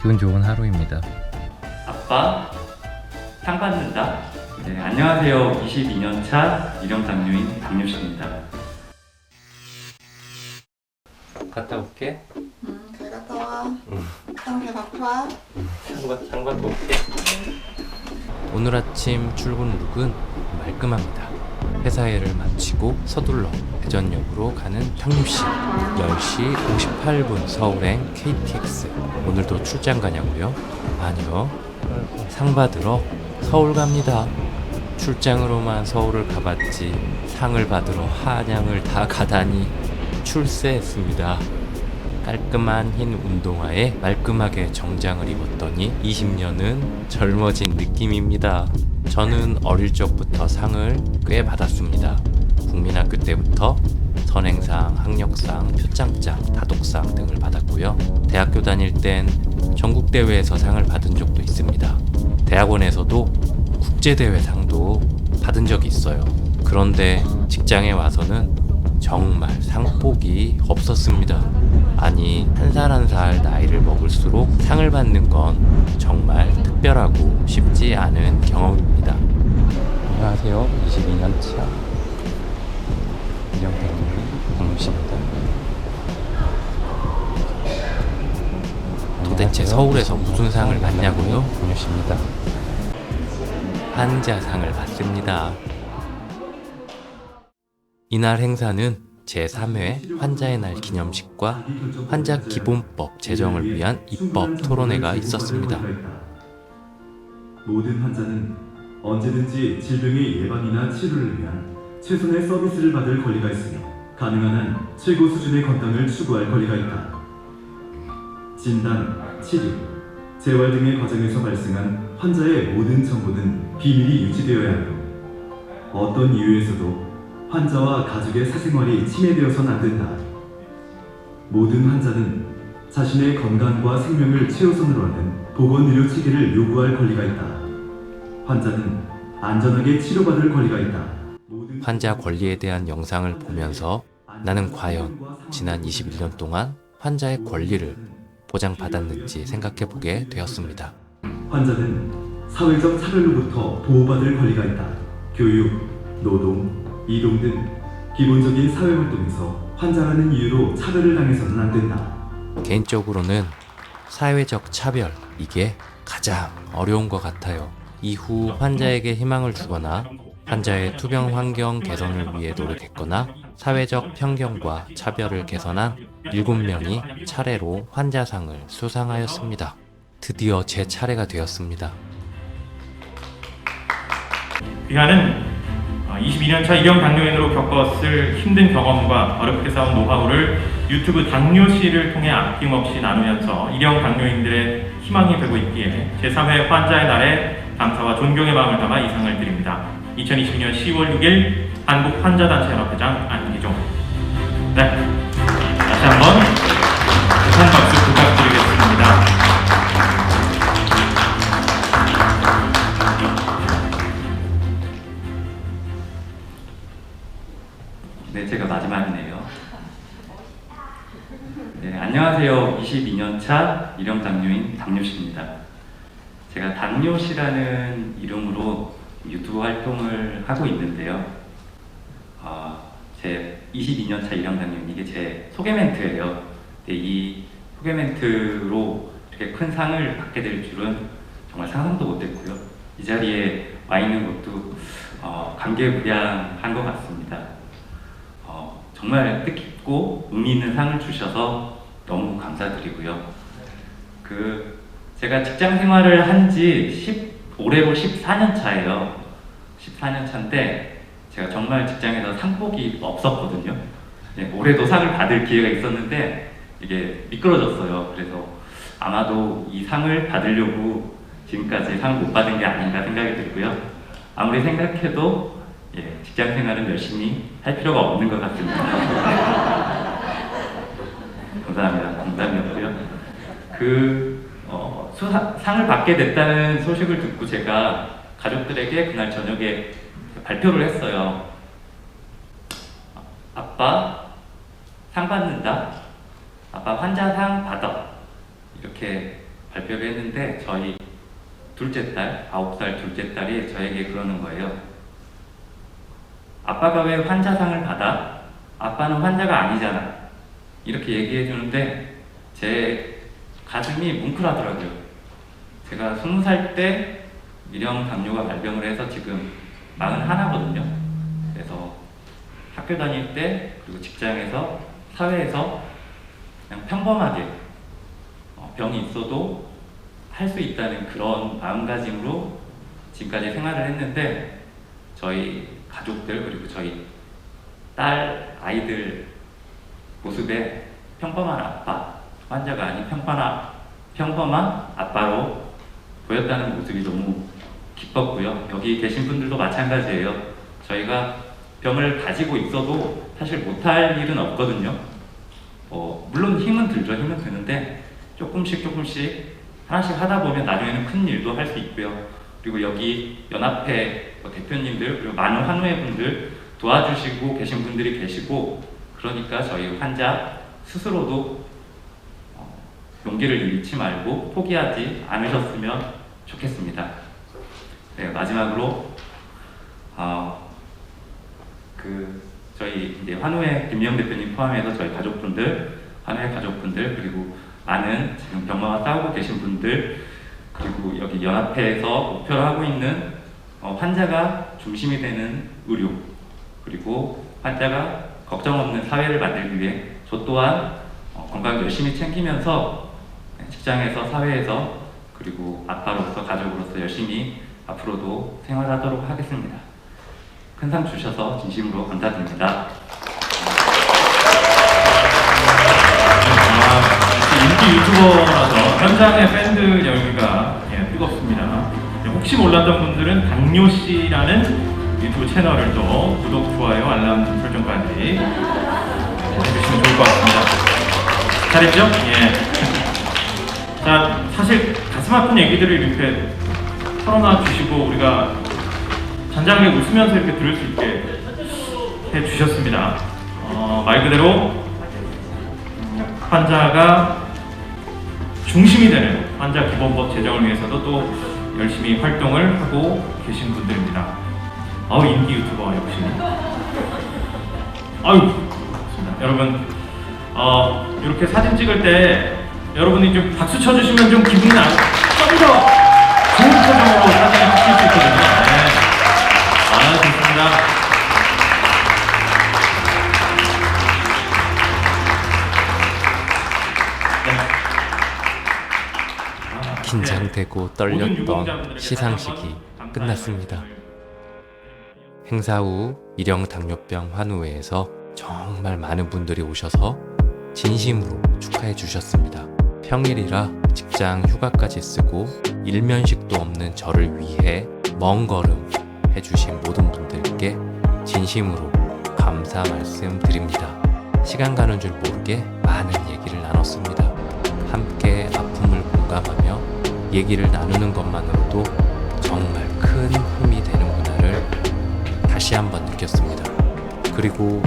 기분 좋은 하루입니다. 아빠 상 받는다. 네, 안녕하세요. 22년 차 일형 당뇨인 당뇨씨입니다. 갔다 올게. 응, 잘 갔다 와. 상관 상관 볼게. 오늘 아침 출근 룩은 말끔합니다. 회사 일을 마치고 서둘러 대전역으로 가는 탕류 씨. 10시 58분 서울행 KTX. 오늘도 출장 가냐고요? 아니요. 상 받으러 서울 갑니다. 출장으로만 서울을 가봤지 상을 받으러 한양을 다 가다니 출세했습니다. 깔끔한 흰 운동화에 말끔하게 정장을 입었더니 20년은 젊어진 느낌입니다. 저는 어릴 적부터 상을 꽤 받았습니다. 국민학교 때부터 선행상, 학력상, 표창장, 다독상 등을 받았고요. 대학교 다닐 땐 전국대회에서 상을 받은 적도 있습니다. 대학원에서도 국제대회상도 받은 적이 있어요. 그런데 직장에 와서는 정말 상복이 없었습니다. 아니, 한 살 한 살 나이를 먹을수록 상을 받는 건 정말 특별하고 쉽지 않은 경험입니다. 안녕하세요. 22년 차 이영태님 박무씨입니다. 도대체 서울에서 무슨 상을 받냐고요? 박무씨입니다. 환자상을 받습니다. 이날 행사는 제3회 환자의 날 기념식과 환자 기본법 제정을 위한 입법 토론회가 있었습니다. 모든 환자는 언제든지 질병의 예방이나 치료를 위한 최선의 서비스를 받을 권리가 있으며 가능한 한 최고 수준의 건강을 추구할 권리가 있다. 진단, 치료, 재활 등의 과정에서 발생한 환자의 모든 정보는 비밀이 유지되어야 하며 어떤 이유에서도 환자와 가족의 사생활이 침해되어서는 안 된다. 모든 환자는 자신의 건강과 생명을 최우선으로 하는 보건의료 체계를 요구할 권리가 있다. 환자는 안전하게 치료받을 권리가 있다. 환자 권리에 대한 영상을 보면서 나는 과연 지난 21년 동안 환자의 권리를 보장받았는지 생각해 보게 되었습니다. 환자는 사회적 차별로부터 보호받을 권리가 있다. 교육, 노동, 이동 등 기본적인 사회 활동에서 환자라는 이유로 차별을 당해서는 안 된다. 개인적으로는 사회적 차별, 이게 가장 어려운 것 같아요. 이후 환자에게 희망을 주거나 환자의 투병 환경 개선을 위해 노력했거나 사회적 편견과 차별을 개선한 7명이 차례로 환자상을 수상하였습니다. 드디어 제 차례가 되었습니다. 귀하는 22년차 일형 당뇨인으로 겪었을 힘든 경험과 어렵게 쌓은 노하우를 유튜브 당뇨씨를 통해 아낌없이 나누면서 일형 당뇨인들의 희망이 되고 있기에 제3회 환자의 날에 감사와 존경의 마음을 담아 이 상을 드립니다. 2022년 10월 6일 한국 환자단체연합회장 안기종 22년 차 일형 당뇨인 당뇨씨입니다. 제가 당뇨씨라는 이름으로 유튜브 활동을 하고 있는데요. 아, 제 22년 차 일형 당뇨인 이게 제 소개 멘트예요. 근데 이 소개 멘트로 이렇게 큰 상을 받게 될 줄은 정말 상상도 못했고요. 이 자리에 와 있는 것도 어, 감개무량한 것 같습니다. 어, 정말 뜻깊고 의미 있는 상을 주셔서 너무 감사드리고요. 그 제가 직장 생활을 한지 10, 올해로 14년 차예요. 14년 차인데 제가 정말 직장에서 상복이 없었거든요. 네, 올해도 상을 받을 기회가 있었는데 이게 미끄러졌어요. 그래서 아마도 이 상을 받으려고 지금까지 상을 못 받은 게 아닌가 생각이 들고요. 아무리 생각해도 예, 직장 생활은 열심히 할 필요가 없는 것 같습니다. 감사합니다. 농담이었고요. 그 어, 수상, 상을 받게 됐다는 소식을 듣고 제가 가족들에게 그날 저녁에 발표를 했어요. 아빠 상 받는다. 아빠 환자상 받아. 이렇게 발표를 했는데 저희 둘째 딸, 아홉 살 둘째 딸이 저에게 그러는 거예요. 아빠가 왜 환자상을 받아? 아빠는 환자가 아니잖아. 이렇게 얘기해 주는데 제 가슴이 뭉클하더라고요. 제가 스무 살때 미령 당뇨가 발병을 해서 지금 마흔 하나거든요. 그래서 학교 다닐 때 그리고 직장에서 사회에서 그냥 평범하게 어, 병이 있어도 할 수 있다는 그런 마음가짐으로 지금까지 생활을 했는데 저희 가족들 그리고 저희 딸 아이들 모습에 평범한 아빠 환자가 아닌 평범한 평범한 아빠로 보였다는 모습이 너무 기뻤고요. 여기 계신 분들도 마찬가지예요. 저희가 병을 가지고 있어도 사실 못할 일은 없거든요. 어, 물론 힘은 들죠. 힘은 드는데 조금씩 조금씩 하나씩 하다 보면 나중에는 큰 일도 할 수 있고요. 그리고 여기 연합회 뭐 대표님들 그리고 많은 환우회 분들 도와주시고 계신 분들이 계시고 그러니까 저희 환자 스스로도 어, 용기를 잃지 말고 포기하지 않으셨으면 좋겠습니다. 네, 마지막으로 어, 그 저희 이제 환우회 김영 대표님 포함해서 저희 가족분들, 환우회 가족분들 그리고 많은 지금 병마와 싸우고 계신 분들 그리고 여기 연합회에서 목표로 하고 있는 어, 환자가 중심이 되는 의료 그리고 환자가 걱정 없는 사회를 만들기 위해 저 또한 어, 건강 열심히 챙기면서 네, 직장에서 사회에서 그리고 아빠로서 가족으로서 열심히 앞으로도 생활하도록 하겠습니다. 큰 상 주셔서 진심으로 감사드립니다. 아, 인기 유튜버라서 현장의 팬들 열기가 예, 뜨겁습니다. 예, 혹시 몰랐던 분들은 당뇨 씨라는 유튜브 채널을 또 구독, 좋아요, 알람 설정까지 해주시면 좋을 것 같습니다. 잘했죠? 예. 자, 사실 가슴 아픈 얘기들을 이렇게 털어놔 주시고 우리가 잔잔하게 웃으면서 이렇게 들을 수 있게 해 주셨습니다. 어, 말 그대로 환자가 중심이 되는 환자 기본법 제정을 위해서도 또 열심히 활동을 하고 계신 분들입니다. 아우 인기 유튜버 역시. 아유 좋습니다. 여러분 어, 이렇게 사진 찍을 때 여러분이 좀 박수 쳐주시면 좀 기분이 나, 좀더 좋은 표정으로 사진을 찍힐 수 있거든요. 네. 아 좋습니다. 긴장되고 떨렸던 시상식이 끝났습니다. 행사 후 일형 당뇨병 환우회에서 정말 많은 분들이 오셔서 진심으로 축하해 주셨습니다. 평일이라 직장 휴가까지 쓰고 일면식도 없는 저를 위해 먼 걸음 해주신 모든 분들께 진심으로 감사 말씀 드립니다. 시간 가는 줄 모르게 많은 얘기를 나눴습니다. 함께 아픔을 공감하며 얘기를 나누는 것만으로도 정말 큰 힘이 되는구나를 다시 한번 느꼈습니다. 그리고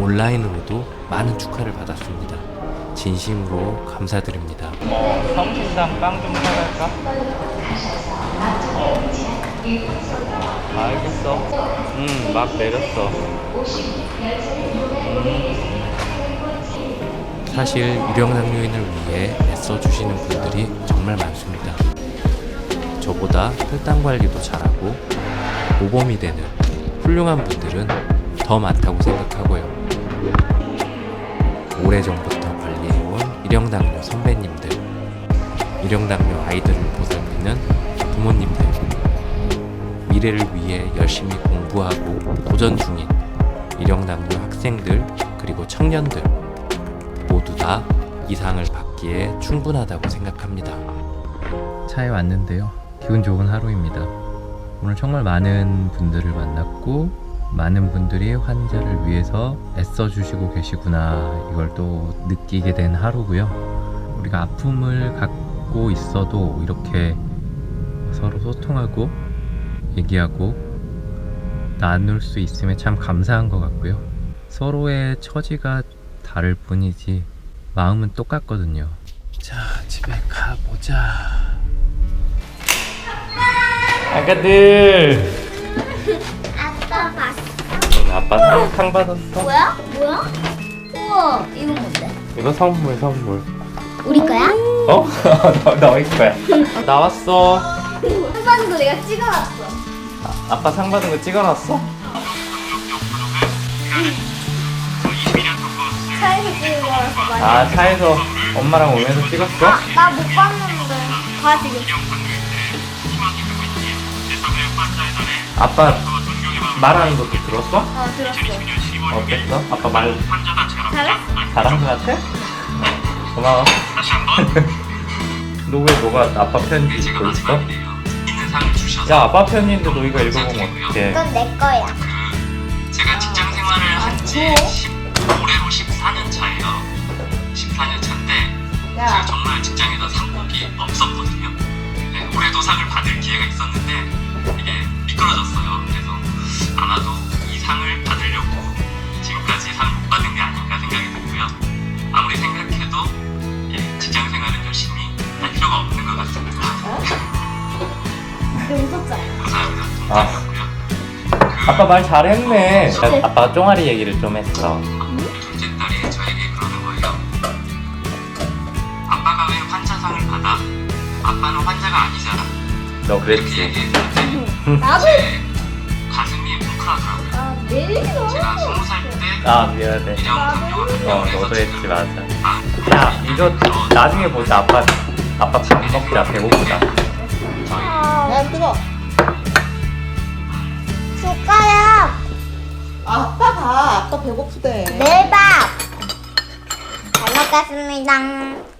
온라인으로도 많은 축하를 받았습니다. 진심으로 감사드립니다. 어, 성심당 빵 좀 사갈까? 알겠어. 응, 막 내렸어. 사실 유령당뇨인을 위해 애써 주시는 분들이 정말 많습니다. 저보다 혈당 관리도 잘하고 모범이 되는 훌륭한 분들은 더 많다고 생각하고요. 오래전부터 관리해온 일형당뇨 선배님들, 일형당뇨 아이들을 보살피는 부모님들, 미래를 위해 열심히 공부하고 도전 중인 일형당뇨 학생들, 그리고 청년들, 모두 다 이상을 받기에 충분하다고 생각합니다. 차에 왔는데요. 기분 좋은 하루입니다. 오늘 정말 많은 분들을 만났고 많은 분들이 환자를 위해서 애써 주시고 계시구나 이걸 또 느끼게 된 하루고요. 우리가 아픔을 갖고 있어도 이렇게 서로 소통하고 얘기하고 나눌 수 있음에 참 감사한 것 같고요. 서로의 처지가 다를 뿐이지 마음은 똑같거든요. 자, 집에 가 보자. 아가들. 아빠 봤어. 응, 아빠 상, 상 받았어. 뭐야? 뭐야? 우와, 이건 뭔데? 이거 선물 선물. 우리 거야? 어? 너, 너희 거야. 나왔어. 한번 거 내가 찍어놨어. 아빠 상 받은 거 찍어놨어? 차에서 찍어놨어. 아 차에서 엄마랑 오면서 찍었어? 나 못 봤는데. 봐 지금. 아빠 말하는 것도 들었어? 어 들었어. 어땠어? 아빠 말 잘했어? 잘한 것 같아? 고마워. 너 왜 너가 아빠 편지 읽고 있어? 야 아빠 편지인데 너 이거 읽어보면 어떡해? 이건 내 거야. 제가 직장 생활을 한지 올해로 14년 차예요. 14년 차인데 제가 정말 직장에서 상복이 없었거든요. 네, 올해도 상을 받을 기회가 있었는데 아빠 말 잘했네. 아빠가 쫑아리 얘기를 좀 했어. 둘째 딸이 저에게 그러는 거예요. 아빠가 왜 환자상을 받아? 아빠는 환자가 아니잖아. 너 이렇게 그랬지? 얘기했는데 나도. 제 가슴이 뭉클하더라고요. 아 내리기도 제가 스무 살때 아 미안해. 어 너도 했지 맞아. 야 이거 나중에 보자. 아빠 아빠 밥 먹자. 배고프다. 야 뜨거. 배고프대. 네 밥. 잘 먹겠습니다.